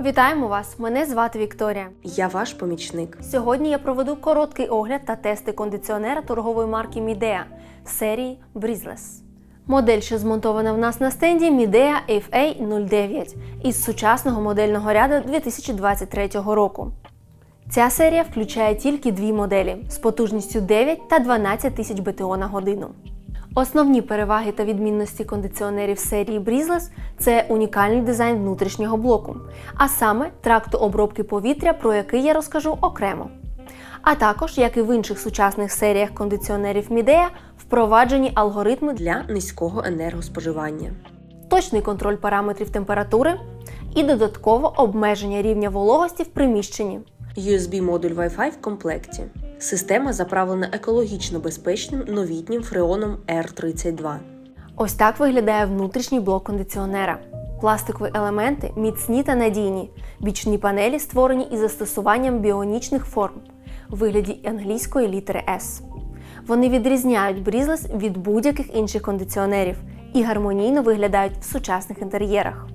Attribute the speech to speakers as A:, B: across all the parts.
A: Вітаємо вас! Мене звати Вікторія.
B: Я ваш помічник.
A: Сьогодні я проведу короткий огляд та тести кондиціонера торгової марки Midea серії Breezeless. Модель, що змонтована в нас на стенді Midea FA09 із сучасного модельного ряду 2023 року. Ця серія включає тільки дві моделі з потужністю 9 та 12 тисяч БТО на годину. Основні переваги та відмінності кондиціонерів серії Breezeless – це унікальний дизайн внутрішнього блоку, а саме тракту обробки повітря, про який я розкажу окремо. А також, як і в інших сучасних серіях кондиціонерів Midea, впроваджені алгоритми
B: Для низького енергоспоживання.
A: точний контроль параметрів температури і додатково обмеження рівня вологості в приміщенні.
B: USB-модуль Wi-Fi в комплекті. Система заправлена екологічно безпечним новітнім фреоном R32.
A: Ось так виглядає внутрішній блок кондиціонера. Пластикові елементи міцні та надійні. Бічні панелі створені із застосуванням біонічних форм у вигляді англійської літери S. Вони відрізняють Breezeless від будь-яких інших кондиціонерів і гармонійно виглядають в сучасних інтер'єрах.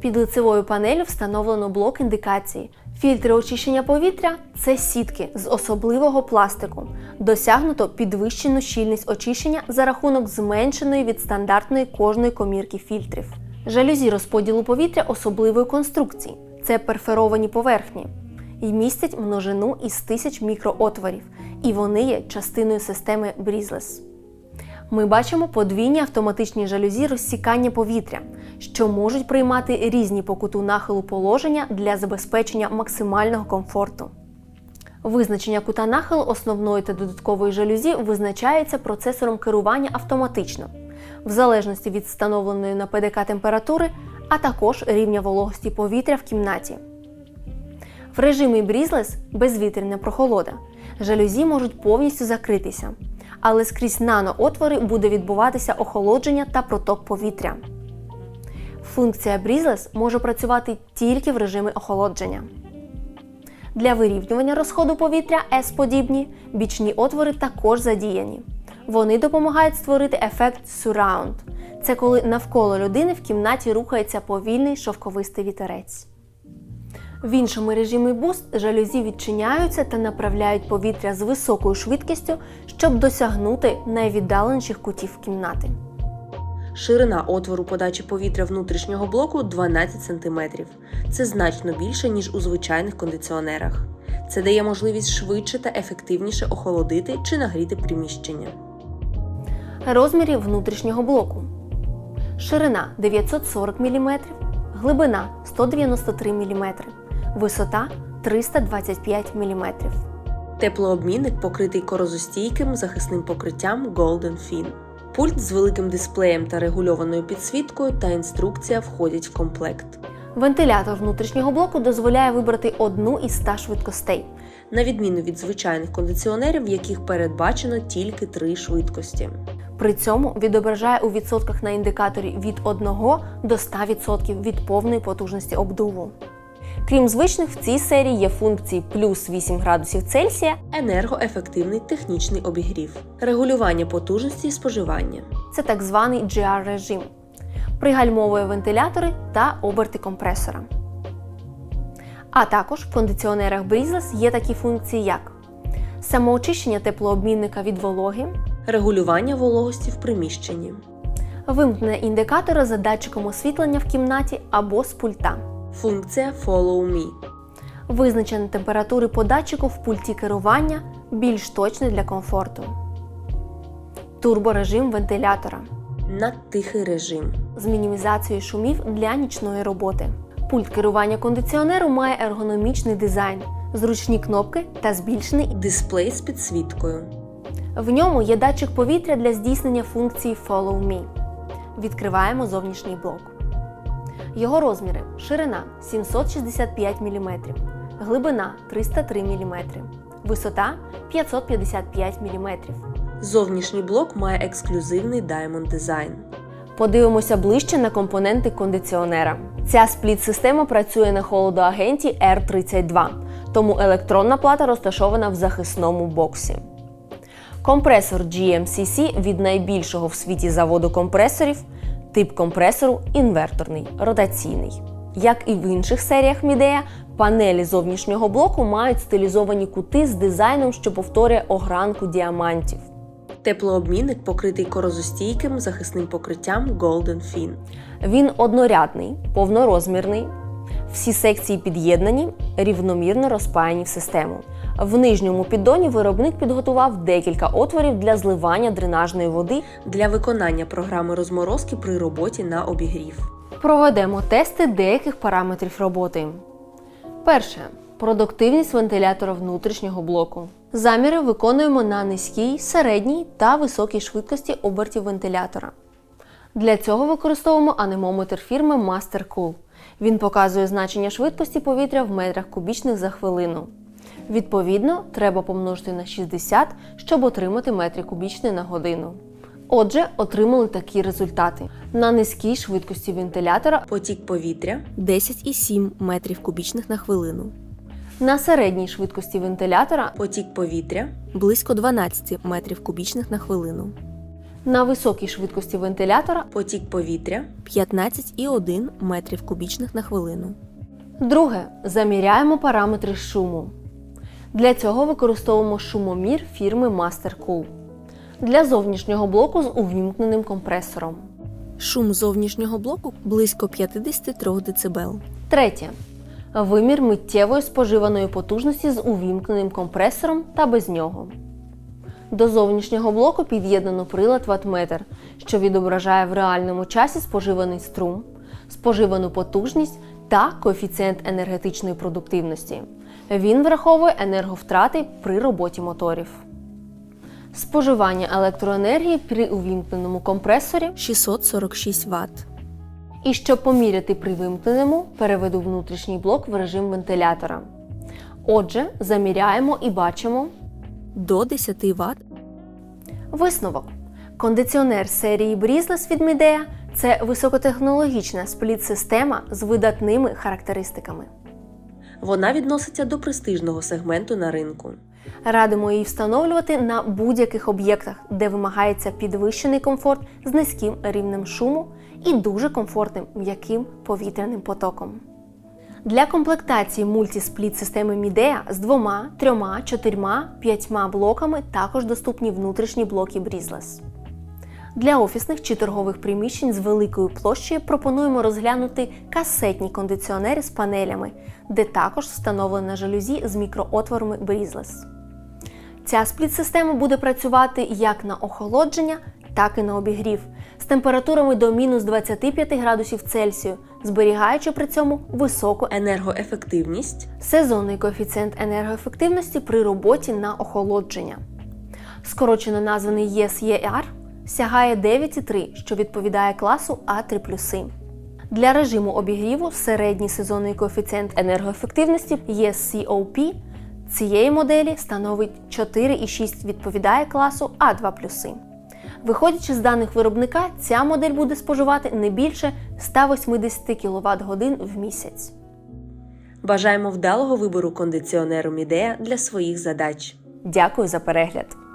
A: Під лицевою панелю встановлено блок індикації. Фільтри очищення повітря це сітки з особливого пластику. Досягнуто підвищену щільність очищення за рахунок зменшеної від стандартної кожної комірки фільтрів. Жалюзі розподілу повітря особливої конструкції це перферовані поверхні і містять множину із тисяч мікроотворів, і вони є частиною системи Breezeless. Ми бачимо подвійні автоматичні жалюзі розсікання повітря, що можуть приймати різні по куту нахилу положення для забезпечення максимального комфорту. Визначення кута нахилу основної та додаткової жалюзі визначається процесором керування автоматично, в залежності від встановленої на ПДК температури, а також рівня вологості повітря в кімнаті. В режимі Breezeless безвітряна прохолода. Жалюзі можуть повністю закритися, але скрізь наноотвори буде відбуватися охолодження та проток повітря. Функція Breezeless може працювати тільки в режимі охолодження. Для вирівнювання розходу повітря S-подібні бічні отвори також задіяні. Вони допомагають створити ефект surround. Це коли навколо людини в кімнаті рухається повільний шовковистий вітерець. В іншому режимі Boost жалюзі відчиняються та направляють повітря з високою швидкістю, щоб досягнути найвіддаленіших кутів кімнати.
B: Ширина отвору подачі повітря внутрішнього блоку 12 см. Це значно більше, ніж у звичайних кондиціонерах. Це дає можливість швидше та ефективніше охолодити чи нагріти приміщення.
A: Розміри внутрішнього блоку. Ширина 940 мм, глибина 193 мм, висота 325 мм.
B: Теплообмінник покритий корозостійким захисним покриттям Golden Fin. Пульт з великим дисплеєм та регульованою підсвіткою та інструкція входять в комплект.
A: Вентилятор внутрішнього блоку дозволяє вибрати одну із 100 швидкостей.
B: на відміну від звичайних кондиціонерів, в яких передбачено тільки три швидкості.
A: При цьому відображає у відсотках на індикаторі від 1 до 100% від повної потужності обдуву. Крім звичних, в цій серії є функції плюс 8 градусів Цельсія.
B: Енергоефективний технічний обігрів, регулювання потужності і споживання,
A: це так званий GR режим, пригальмовує вентилятори та оберти компресора. А також в кондиціонерах Breezeless є такі функції, як самоочищення теплообмінника від вологи,
B: регулювання вологості в приміщенні,
A: вимкнення індикатора за датчиком освітлення в кімнаті або з пульта,
B: функція Follow Me,
A: визначення температури по датчику в пульті керування більш точний для комфорту, турборежим вентилятора
B: надтихий режим,
A: з мінімізацією шумів для нічної роботи. Пульт керування кондиціонеру має ергономічний дизайн, зручні кнопки та збільшений.
B: дисплей з підсвіткою,
A: В ньому є датчик повітря для здійснення функції Follow Me. Відкриваємо зовнішній блок. Його розміри: ширина 765 мм, глибина 303 мм, висота 555 мм.
B: зовнішній блок має ексклюзивний Diamond дизайн.
A: Подивимося ближче на компоненти кондиціонера. Ця спліт-система працює на холодоагенті R32, тому електронна плата розташована в захисному боксі. Компресор GMCC від найбільшого в світі заводу компресорів, тип компресору інверторний, ротаційний. Як і в інших серіях Мідея, панелі зовнішнього блоку мають стилізовані кути з дизайном, що повторює огранку діамантів.
B: Теплообмінник покритий корозостійким захисним покриттям Golden Fin.
A: Він однорядний, повнорозмірний. Всі секції під'єднані, рівномірно розпаяні в систему. В нижньому піддоні виробник підготував декілька отворів для зливання дренажної води.
B: Для виконання програми розморозки при роботі на обігрів.
A: Проведемо тести деяких параметрів роботи. Перше продуктивність вентилятора внутрішнього блоку. Заміри виконуємо на низькій, середній та високій швидкості обертів вентилятора. Для цього використовуємо анемометр фірми MasterCool. Він показує значення швидкості повітря в метрах кубічних за хвилину. Відповідно, треба помножити на 60, щоб отримати метри кубічні на годину. Отже, отримали такі результати. На низькій швидкості вентилятора
B: Потік повітря
A: 10,7 метрів кубічних на хвилину. На середній швидкості вентилятора
B: потік повітря
A: близько 12 метрів кубічних на хвилину. На високій швидкості вентилятора
B: потік повітря
A: 15,1 метрів кубічних на хвилину. Друге. Заміряємо параметри шуму. Для цього використовуємо шумомір фірми MasterCool. Для зовнішнього блоку з увімкненим компресором. Шум зовнішнього блоку близько 53 дБ. Третє. Вимір миттєвої споживаної потужності з увімкненим компресором та без нього. До зовнішнього блоку під'єднано прилад ватметр, що відображає в реальному часі споживаний струм, споживану потужність та коефіцієнт енергетичної продуктивності. Він враховує енерговтрати при роботі моторів. Споживання електроенергії при увімкненому компресорі 646 Вт. І щоб поміряти при вимкненому, переведу внутрішній блок в режим вентилятора. Отже, заміряємо і бачимо до 10 Вт. Висновок. Кондиціонер серії Breezless від Midea – це високотехнологічна спліт-система з видатними характеристиками.
B: Вона відноситься до престижного сегменту на ринку.
A: Радимо її встановлювати на будь-яких об'єктах, де вимагається підвищений комфорт з низьким рівнем шуму і дуже комфортним м'яким повітряним потоком. Для комплектації мультіспліт системи Midea з двома, трьома, чотирма, п'ятьма блоками також доступні внутрішні блоки Breezless. Для офісних чи торгових приміщень з великою площею пропонуємо розглянути касетні кондиціонери з панелями, де також встановлена жалюзі з мікроотворами Breezless. Ця спліт-система буде працювати як на охолодження, так і на обігрів з температурами до мінус 25 градусів Цельсію, зберігаючи при цьому високу
B: Енергоефективність
A: сезонний коефіцієнт енергоефективності при роботі на охолодження. Скорочено названий YES-ER сягає 9,3, що відповідає класу А3+. Для режиму обігріву середній сезонний коефіцієнт енергоефективності YES-COP цієї моделі становить 4,6, відповідає класу А2+. Виходячи з даних виробника, ця модель буде споживати не більше 180 кВт годин в місяць.
B: Бажаємо вдалого вибору кондиціонеру Midea для своїх задач.
A: Дякую за перегляд!